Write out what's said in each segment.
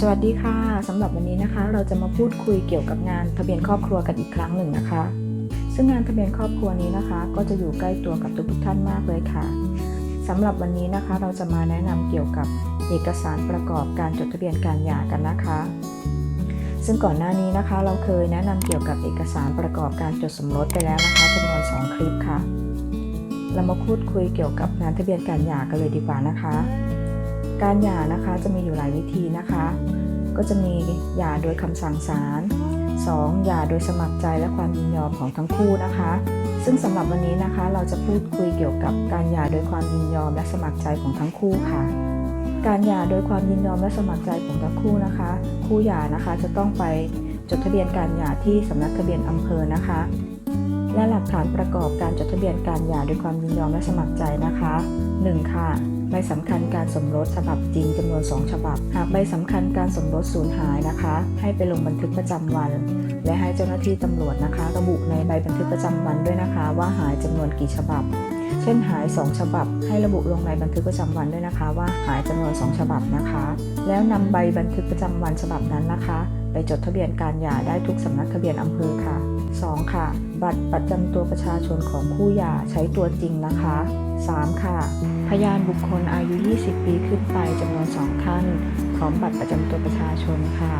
สวัสดีค่ะสำหรับวันนี้นะคะ เราจะมาพูดคุยเกี่ยวกับงานทะเบียนครอบครัวกันอีกครั้งหนึ่งนะคะ ซึ่งงานทะเบียนครอบครัวนี้นะคะ ก็จะอยู่ใกล้ตัวกับทุกท่านมากเลยค่ะสำหรับวันนี้นะคะ เราจะมาแนะนำเกี่ยวกับเอกสารประกอบการจดทะเบียนการหย่ากันนะคะ ซึ่งก่อนหน้านี้นะคะ เราเคยแนะนำเกี่ยวกับเอกสารประกอบการจดสมรสไปแล้วนะคะจำนวน 2 คลิปค่ะ เรามาพูดคุยเกี่ยวกับงานทะเบียนการหย่ากันเลยดีกว่านะคะ การหย่านะคะจะมีอยู่หลายวิธีนะคะ ก็จะมีหย่าโดยคำสั่งศาล 2. หย่าโดยสมัครใจและความยินยอมของทั้งคู่นะคะ ซึ่งสำหรับวันนี้นะคะเราจะพูดคุยเกี่ยวกับการหย่าโดยความยินยอมและสมัครใจของทั้งคู่ค่ะ การหย่าโดยความยินยอมและสมัครใจของทั้งคู่นะคะ คู่หย่านะคะจะต้องไปจดทะเบียนการหย่าที่สำนักทะเบียนอำเภอนะคะ และหลักฐานประกอบการจดทะเบียนการหย่าโดยความยินยอมและสมัครใจนะคะ 1. ค่ะใบสำคัญการสมรสฉบับจริงจำนวน 2 ฉบับ หากใบสำคัญการสมรสสูญหายนะคะ ให้ไปลงบันทึกประจำวัน และให้เจ้าหน้าที่ตำรวจนะคะ ระบุในใบบันทึกประจำวันด้วยนะคะ ว่าหายจำนวนกี่ฉบับ เช่นหาย 2 ฉบับ ให้ระบุลงในบันทึกประจำวันด้วยนะคะ ว่าหายจำนวน 2 ฉบับนะคะ แล้วนำใบบันทึกประจำวันฉบับนั้นนะคะ ไปจดทะเบียนการหย่าได้ทุกสำนักทะเบียนอำเภอค่ะ 2. ค่ะ บัตรประจำตัวประชาชนของคู่หย่าใช้ตัวจริงนะคะ 3. ค่ะ พยานบุคคลอายุ 20 ปีขึ้นไปจำนวน2ท่านพร้อมบัตรประจำตัวประชาชนค่ะ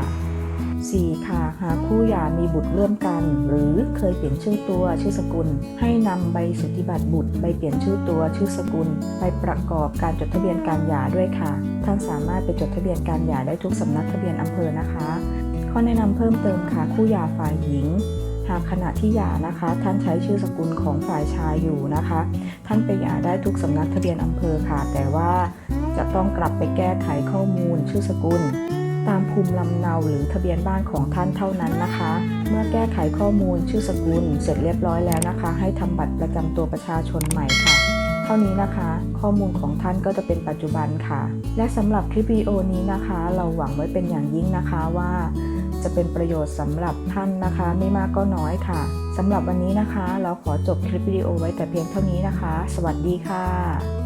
4. ค่ะ หากคู่หย่ามีบุตรร่วมกัน หรือเคยเปลี่ยนชื่อตัวชื่อสกุล ให้นำใบสุทธิบัตรบุตรใบเปลี่ยนชื่อตัวชื่อสกุล ไปประกอบการจดทะเบียนการหย่าด้วยค่ะ ท่านสามารถไปจดทะเบียนการหย่าได้ทุกสำนักทะเบียนอำเภอนะคะ ข้อแนะนำเพิ่มเติมค่ะคู่หย่าฝ่ายหญิง หากขณะที่หย่านะคะ ท่านใช้ชื่อสกุลของฝ่ายชายอยู่นะคะ ท่านไปหย่าได้ทุกสำนักทะเบียนอำเภอค่ะ แต่ว่าจะต้องกลับไปแก้ไขข้อมูลชื่อสกุล ตามภูมิลำเนาหรือทะเบียนบ้านของท่านเท่านั้นนะคะ เมื่อแก้ไขข้อมูลชื่อสกุลเสร็จเรียบร้อยแล้วนะคะ ให้ทำบัตรประจำตัวประชาชนใหม่ค่ะเท่านี้นะคะ ข้อมูลของท่านก็จะเป็นปัจจุบันค่ะ และสำหรับคลิปวิดีโอนี้นะคะ เราหวังไว้เป็นอย่างยิ่งนะคะว่า จะเป็นประโยชน์สำหรับท่านนะคะ ไม่มากก็น้อยค่ะสำหรับวันนี้นะคะ เราขอจบคลิปวิดีโอไว้แต่เพียงเท่านี้นะคะ สวัสดีค่ะ